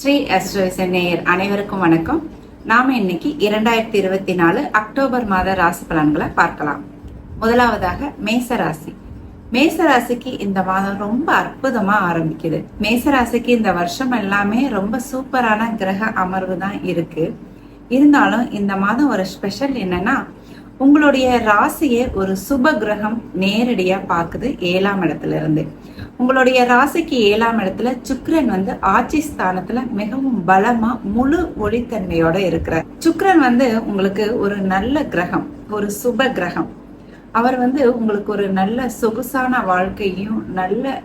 ஸ்ரீ அஸ்ட்ரோவிச நேயர் அனைவருக்கும் வணக்கம். நாம இன்னைக்கு இரண்டாயிரத்தி இருபத்தி நாலு அக்டோபர் மாத ராசி பலன்களை பார்க்கலாம். முதலாவதாக மேச ராசி மேச ராசிக்கு இந்த மாதம் ரொம்ப அற்புதமா ஆரம்பிக்குது. மேச ராசிக்கு இந்த வருஷம் எல்லாமே ரொம்ப சூப்பரான கிரக அமர்வு தான் இருக்கு. இருந்தாலும் இந்த மாதம் ஒரு ஸ்பெஷல் என்னன்னா உங்களுடைய ராசியை ஒரு சுப கிரகம் நேரடியா பாக்குது ஏழாம் இடத்துல இருந்து. உங்களுடைய ராசிக்கு ஏழாம் இடத்துல சுக்ரன் வந்து ஆட்சி ஸ்தானத்துல மிகவும் பலமா முழு ஒளித்தன்மையோட இருக்கிறார். சுக்ரன் வந்து உங்களுக்கு ஒரு நல்ல கிரகம் ஒரு சுப கிரகம். அவர் வந்து உங்களுக்கு ஒரு நல்ல சொகுசான வாழ்க்கையும் நல்ல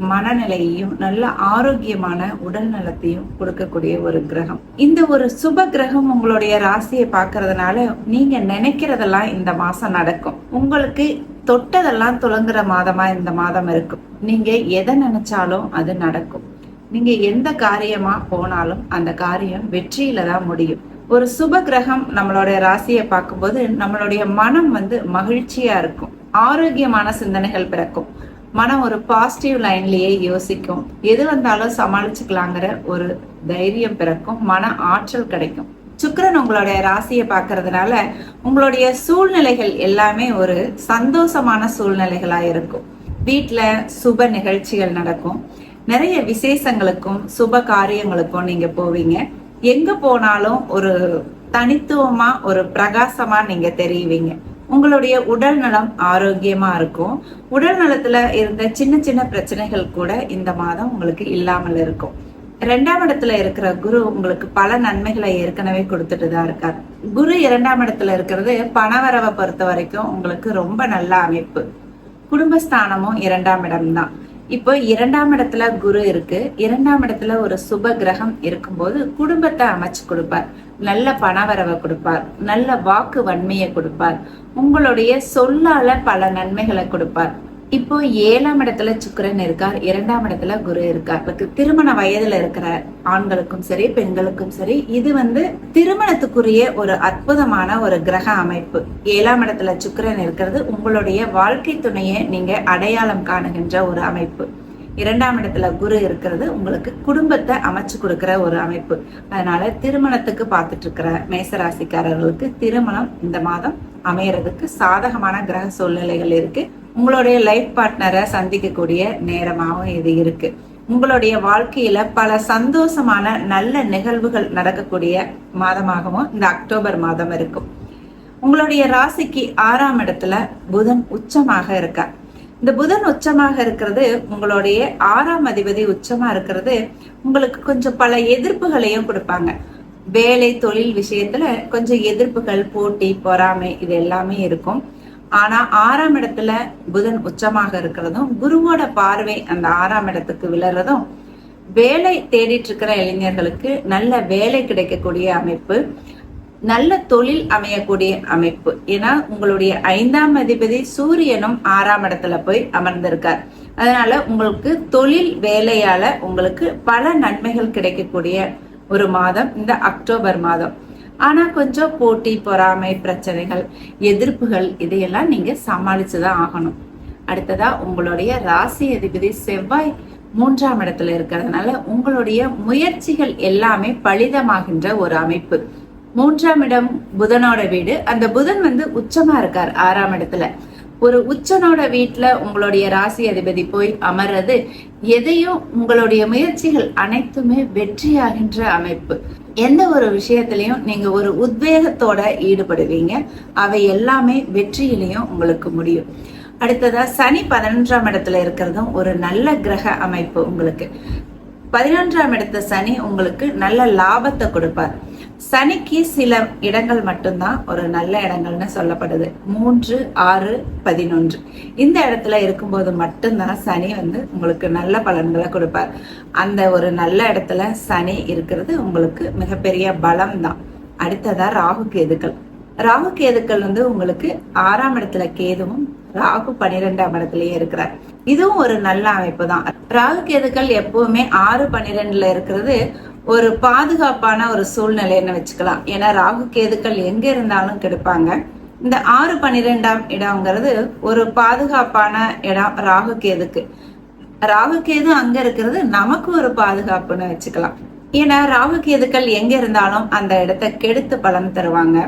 மனநிலையையும் நல்ல ஆரோக்கியமான உடல் நலத்தையும் கொடுக்கக்கூடிய ஒரு கிரகம். இந்த ஒரு சுப கிரகம் உங்களுடைய ராசியை பார்க்கறதுனால நீங்க நினைக்கிறதெல்லாம் இந்த மாசம் நடக்கும். உங்களுக்கு தொட்டதெல்லாம் துளங்குற மாதமா இந்த மாதம் இருக்கும். நீங்க எதை நினைச்சாலும் அது நடக்கும். நீங்க எந்த காரியமா போனாலும் அந்த காரியம் வெற்றியில தான் முடியும். ஒரு சுப கிரகம் நம்மளுடைய ராசியை பார்க்கும்போது நம்மளுடைய மனம் வந்து மகிழ்ச்சியா இருக்கும். ஆரோக்கியமான சிந்தனைகள் பிறக்கும். மனம் ஒரு பாசிட்டிவ் லைன்லயே யோசிக்கும். எது வந்தாலும் சமாளிச்சுக்கலாங்கிற ஒரு தைரியம் பிறக்கும். மன ஆற்றல் கிடைக்கும். சுக்கரன் உங்களுடைய ராசியை பார்க்கறதுனால உங்களுடைய சூழ்நிலைகள் எல்லாமே ஒரு சந்தோஷமான சூழ்நிலைகளா இருக்கும். வீட்டில் சுப நிகழ்ச்சிகள் நடக்கும். நிறைய விசேஷங்களுக்கும் சுப காரியங்களுக்கும் நீங்க போவீங்க. எங்க போனாலும் ஒரு தனித்துவமா ஒரு பிரகாசமா நீங்க தெரியுவீங்க உங்களுடைய உடல் நலம் ஆரோக்கியமா இருக்கும். உடல் நலத்துல இருந்த சின்ன சின்ன பிரச்சனைகள் கூட இந்த மாதம் உங்களுக்கு இல்லாமல் இருக்கும். இரண்டாம் இடத்துல இருக்கிற குரு உங்களுக்கு பல நன்மைகளை ஏற்கனவே கொடுத்துட்டு தான் இருக்கார். குரு இரண்டாம் இடத்துல இருக்கிறது பணவரவை பொறுத்த வரைக்கும் உங்களுக்கு ரொம்ப நல்ல அமைப்பு. குடும்பஸ்தானமும் இரண்டாம் இடம்தான். இப்போ இரண்டாம் இடத்துல குரு இருக்கு. இரண்டாம் இடத்துல ஒரு சுப கிரகம் இருக்கும்போது குடும்பத்தை அமைச்சு கொடுப்பார். நல்ல பணவரவை கொடுப்பார். நல்ல வாக்கு வன்மையை கொடுப்பார். உங்களுடைய சொல்லால பல நன்மைகளை கொடுப்பார். இப்போ ஏழாம் இடத்துல சுக்கரன் இருக்கார் இரண்டாம் இடத்துல குரு இருக்கார். இப்போ திருமண வயதுல இருக்கிற ஆண்களுக்கும் சரி பெண்களுக்கும் சரி இது வந்து திருமணத்துக்குரிய ஒரு அற்புதமான ஒரு கிரக அமைப்பு. ஏழாம் இடத்துல சுக்கரன் இருக்கிறது உங்களுடைய வாழ்க்கை துணையை நீங்க அடையாளம் காணுகின்ற ஒரு அமைப்பு. இரண்டாம் இடத்துல குரு இருக்கிறது உங்களுக்கு குடும்பத்தை அமைச்சு கொடுக்கிற ஒரு அமைப்பு. அதனால திருமணத்துக்கு பார்த்துட்டு இருக்கிற மேசராசிக்காரர்களுக்கு திருமணம் இந்த மாதம் அமையறதுக்கு சாதகமான கிரக சூழ்நிலைகள் இருக்கு. உங்களுடைய லைஃப் பார்ட்னரை சந்திக்கக்கூடிய நேரமாகவும் இது இருக்கு. உங்களுடைய வாழ்க்கையில பல சந்தோஷமான நல்ல நிகழ்வுகள் நடக்கக்கூடிய மாதமாகவும் இந்த அக்டோபர் மாதம் இருக்கும். உங்களுடைய ராசிக்கு ஆறாம் இடத்துல புதன் உச்சமாக இருக்கார். இந்த புதன் உச்சமாக இருக்கிறது உங்களுடைய ஆறாம் அதிபதி உச்சமா இருக்கிறது உங்களுக்கு கொஞ்சம் பல எதிர்ப்புகளையும் கொடுப்பாங்க. வேலை தொழில் விஷயத்துல கொஞ்சம் எதிர்ப்புகள் போட்டி பொறாமை இது எல்லாமே இருக்கும். ஆனா ஆறாம் இடத்துல புதன் உச்சமாக இருக்கிறதும் குருவோட பார்வை அந்த ஆறாம் இடத்துக்கு விழறதும் வேலை தேடிட்டு இருக்கிற இளைஞர்களுக்கு நல்ல வேலை கிடைக்கக்கூடிய அமைப்பு நல்ல தொழில் அமையக்கூடிய அமைப்பு. ஏன்னா உங்களுடைய ஐந்தாம் அதிபதி சூரியனும் ஆறாம் இடத்துல போய் அமர்ந்திருக்கார். அதனால உங்களுக்கு தொழில் வேலையால உங்களுக்கு பல நன்மைகள் கிடைக்கக்கூடிய ஒரு மாதம் இந்த அக்டோபர் மாதம். ஆனா கொஞ்சம் போட்டி பொறாமை பிரச்சனைகள் எதிர்ப்புகள் இதையெல்லாம் நீங்க சமாளிச்சுதான் ஆகணும். அடுத்ததா உங்களுடைய ராசி அதிபதி செவ்வாய் மூன்றாம் இடத்துல இருக்கிறதுனால உங்களுடைய முயற்சிகள் எல்லாமே பலிதமாகின்ற ஒரு அமைப்பு. மூன்றாம் இடம் புதனோட வீடு. அந்த புதன் வந்து உச்சமா இருக்கார் ஆறாம் இடத்துல. ஒரு உச்சனோட வீட்டுல உங்களுடைய ராசி அதிபதி போய் அமர்றது எதையும் உங்களுடைய முயற்சிகள் அனைத்துமே வெற்றியாகின்ற அமைப்பு. எந்த ஒரு விஷயத்திலையும் நீங்க ஒரு உத்வேகத்தோட ஈடுபடுவீங்க. அவை எல்லாமே வெற்றியிலையும் உங்களுக்கு முடியும். அடுத்ததா சனி பதினொன்றாம் இடத்துல இருக்கிறதும் ஒரு நல்ல கிரக அமைப்பு உங்களுக்கு. பதினொன்றாம் இடத்த சனி உங்களுக்கு நல்ல லாபத்தை கொடுப்பார். சனிக்கு சில இடங்கள் மட்டும்தான் ஒரு நல்ல இடங்கள்னு சொல்லப்படுது. மூன்று ஆறு பதினொன்று. இந்த இடத்துல இருக்கும்போது மட்டும்தான் சனி வந்து உங்களுக்கு நல்ல பலன்களை கொடுப்பார். அந்த ஒரு நல்ல இடத்துல சனி இருக்கிறது உங்களுக்கு மிகப்பெரிய பலம் தான் அடுத்ததா ராகு கேதுக்கள். ராகு கேதுக்கள் வந்து உங்களுக்கு ஆறாம் இடத்துல கேதுவும் ராகு பனிரெண்டாம் இடத்துலயே இருக்கிறார். இதுவும் ஒரு நல்ல அமைப்பு தான் ராகு கேதுக்கள் எப்பவுமே ஆறு பன்னிரெண்டுல இருக்கிறது ஒரு பாதுகாப்பான ஒரு சூழ்நிலைன்னு வச்சுக்கலாம். ஏன்னா ராகு கேதுக்கள் எங்க இருந்தாலும் கெடுப்பாங்க. இந்த ஆறு பன்னிரெண்டாம் இடம்ங்கிறது ஒரு பாதுகாப்பான இடம் ராகு கேதுக்கு. ராகு கேது அங்க இருக்கிறது நமக்கு ஒரு பாதுகாப்புன்னு வச்சுக்கலாம். ஏன்னா ராகு கேதுக்கள் எங்க இருந்தாலும் அந்த இடத்தை கெடுத்து பலன் தருவாங்க.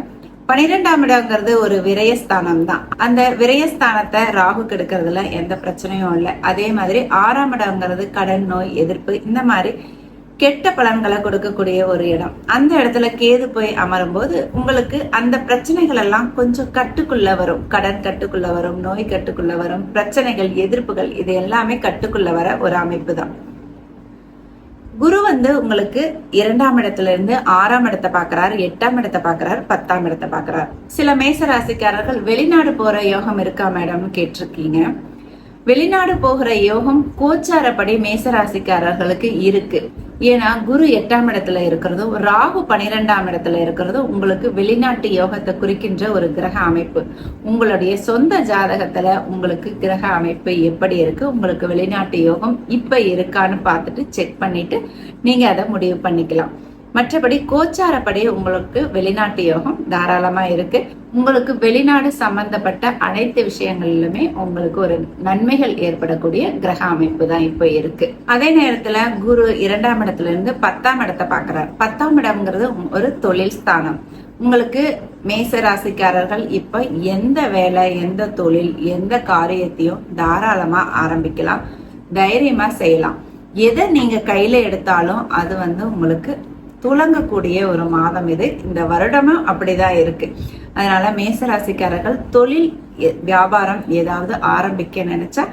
பனிரெண்டாம் இடங்கிறது ஒரு விரயஸ்தானம் தான் அந்த விரயஸ்தானத்தை ராகு கெடுக்கிறதுல எந்த பிரச்சனையும் இல்லை. அதே மாதிரி ஆறாம் இடங்கிறது கடன் நோய் எதிர்ப்பு இந்த மாதிரி கெட்ட பலன்களை கொடுக்கக்கூடிய ஒரு இடம். அந்த இடத்துல கேது போய் அமரும் போது உங்களுக்கு அந்த பிரச்சனைகள் எல்லாம் கொஞ்சம் கட்டுக்குள்ள வரும். கடன் கட்டுக்குள்ள வரும் நோய் கட்டுக்குள்ள வரும் பிரச்சனைகள் எதிர்ப்புகள் இது எல்லாமே கட்டுக்குள்ள வர ஒரு அமைப்பு தான் குரு வந்து உங்களுக்கு இரண்டாம் இடத்துல இருந்து ஆறாம் இடத்தை பாக்குறாரு எட்டாம் இடத்தை பாக்குறாரு பத்தாம் இடத்தை பாக்குறாரு சில மேச ராசிக்காரர்கள் வெளிநாடு போற யோகம் இருக்கா மேடம்னு கேட்டிருக்கீங்க. வெளிநாடு போகிற யோகம் கோச்சாரப்படி மேச ராசிக்காரர்களுக்கு இருக்கு. ஏன்னா குரு எட்டாம் இடத்துல இருக்கிறதும் ராகு பனிரெண்டாம் இடத்துல இருக்கிறதும் உங்களுக்கு வெளிநாட்டு யோகத்தை குறிக்கின்ற ஒரு கிரக அமைப்பு. உங்களுடைய சொந்த ஜாதகத்துல உங்களுக்கு கிரக அமைப்பு எப்படி இருக்கு? உங்களுக்கு வெளிநாட்டு யோகம் இப்ப இருக்கான்னு பார்த்துட்டு செக் பண்ணிட்டு நீங்க அதை முடிவு பண்ணிக்கலாம். மற்றபடி கோச்சாரப்படி உங்களுக்கு வெளிநாட்டு யோகம் தாராளமா இருக்கு. உங்களுக்கு வெளிநாடு சம்பந்தப்பட்ட அனைத்து விஷயங்களிலுமே உங்களுக்கு ஒரு நன்மைகள் ஏற்படக்கூடிய கிரக அமைப்பு தான் இப்போ இருக்கு. அதே நேரத்துல குரு இரண்டாம் இடத்துல இருந்து பத்தாம் இடத்தை பாக்குறாரு பத்தாம் இடம்ங்கிறது ஒரு தொழில் ஸ்தானம். உங்களுக்கு மேச ராசிக்காரர்கள் இப்ப எந்த வேலை எந்த தொழில் எந்த காரியத்தையும் தாராளமா ஆரம்பிக்கலாம். தைரியமா செய்யலாம். எதை நீங்க கையில எடுத்தாலும் அது வந்து உங்களுக்கு துளங்கக்கூடிய ஒரு மாதம் இது. இந்த வருடமும் அப்படிதான் இருக்கு. அதனால மேசராசிக்காரர்கள் தொழில் வியாபாரம் ஏதாவது ஆரம்பிக்க நினைச்சா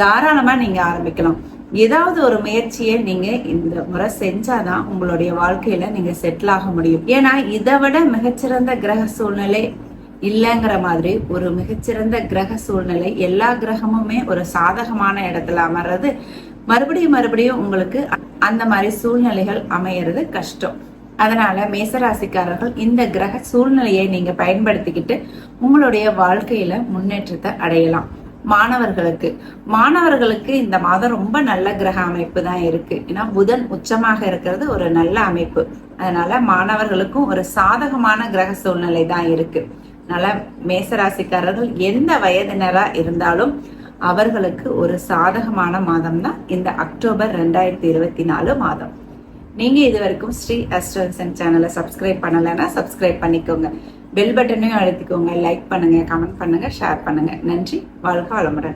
தாராளமா நீங்க ஆரம்பிக்கலாம். ஏதாவது ஒரு முயற்சியை நீங்க இந்த முறை செஞ்சாதான் உங்களுடைய வாழ்க்கையில நீங்க செட்டில் ஆக முடியும். ஏன்னா இதை விட மிகச்சிறந்த கிரக சூழ்நிலை இல்லைங்கிற மாதிரி ஒரு மிகச்சிறந்த கிரக சூழ்நிலை எல்லா கிரகமுமே ஒரு சாதகமான இடத்துல அமர்றது மறுபடியும் மறுபடியும் உங்களுக்கு அந்த மாதிரி சூழ்நிலைகள் அமையறது கஷ்டம். அதனால மேசராசிக்காரர்கள் இந்த கிரக சூழ்நிலையை நீங்க பயன்படுத்திக்கிட்டு உங்களுடைய வாழ்க்கையில முன்னேற்றத்தை அடையலாம். மாணவர்களுக்கு மாணவர்களுக்கு இந்த மாதம் ரொம்ப நல்ல கிரக அமைப்பு தான் இருக்கு. ஏன்னா புதன் உச்சமாக இருக்கிறது ஒரு நல்ல அமைப்பு. அதனால மாணவர்களுக்கும் ஒரு சாதகமான கிரக சூழ்நிலை தான் இருக்கு. அதனால மேசராசிக்காரர்கள் எந்த வயதினரா இருந்தாலும் அவர்களுக்கு ஒரு சாதகமான மாதம் தான் இந்த அக்டோபர் ரெண்டாயிரத்தி இருபத்தி நாலு மாதம். நீங்க இது வரைக்கும் ஸ்ரீ அஸ்ட்ரன்சன் சேனலை சப்ஸ்கிரைப் பண்ணலைன்னா சப்ஸ்கிரைப் பண்ணிக்கோங்க. பெல் பட்டனையும் அழுத்திக்கோங்க. லைக் பண்ணுங்க கமெண்ட் பண்ணுங்க ஷேர் பண்ணுங்க. நன்றி. வாழ்க வளமுடன்.